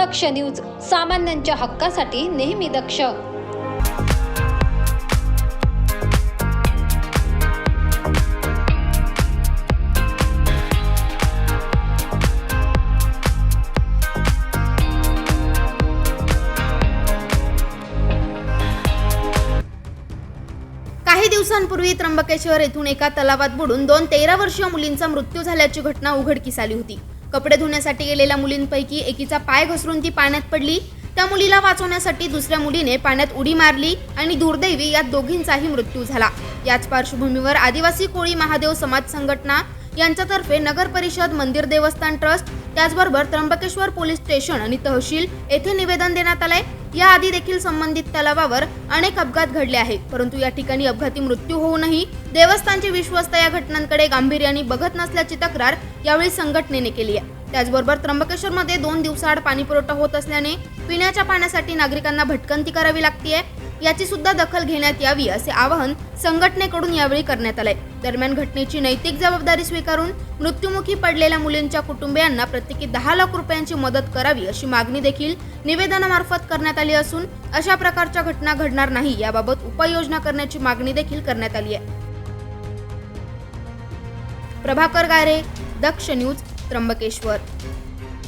दक्ष news सामान्यांच्या हक्कासाठी नेहमी दक्ष. काही दिवसांपूर्वी त्र्यंबकेश्वर येथून एका तलावात बुडून दोन तेरा वर्षीय मुलींचा मृत्यू झाल्याची घटना उघडकीस आली होती. कपडे धुण्यासाठी गेलेल्या मुलींपैकी एकीचा पाय घसरून ती पाण्यात पडली. त्या मुलीला वाचवण्यासाठी दुसऱ्या मुलीने पाण्यात उडी मारली आणि दुर्दैवी यात दोघींचाही मृत्यू झाला. याच पार्श्वभूमीवर आदिवासी कोळी महादेव समाज संघटना यांच्यातर्फे नगर परिषद मंदिर देवस्थान ट्रस्ट त्याचबरोबर त्र्यंबकेश्वर पोलीस स्टेशन आणि तहसील येथे निवेदन देण्यात आलंय. याआधी देखील संबंधित तलावावर अनेक अपघात घडले आहेत. परंतु या ठिकाणी अपघाती मृत्यू होऊनही देवस्थानचे विश्वस्त या घटनांकडे गांभीर्याने बघत नसल्याची तक्रार यावेळी संघटनेने केली आहे. त्याचबरोबर त्र्यंबकेश्वरमध्ये दोन दिवसाआड पाणीपुरवठा होत असल्याने पिण्याच्या पाण्यासाठी नागरिकांना भटकंती करावी लागतीये. याची सुद्धा दखल घेण्यात यावी असे आवाहन संघटनेकडून यावेळी करण्यात आलंय. दरम्यान घटनेची नैतिक जबाबदारी स्वीकारून मृत्युमुखी पडलेल्या मुलींच्या कुटुंबियांना प्रत्येकी दहा लाख रुपयांची मदत करावी अशी मागणी देखील निवेदनामार्फत करण्यात आली असून अशा प्रकारच्या घटना घडणार नाही याबाबत उपाययोजना करण्याची मागणी देखील करण्यात आली आहे. प्रभाकर गारे दक्ष न्यूज त्र्यंबकेश्वर.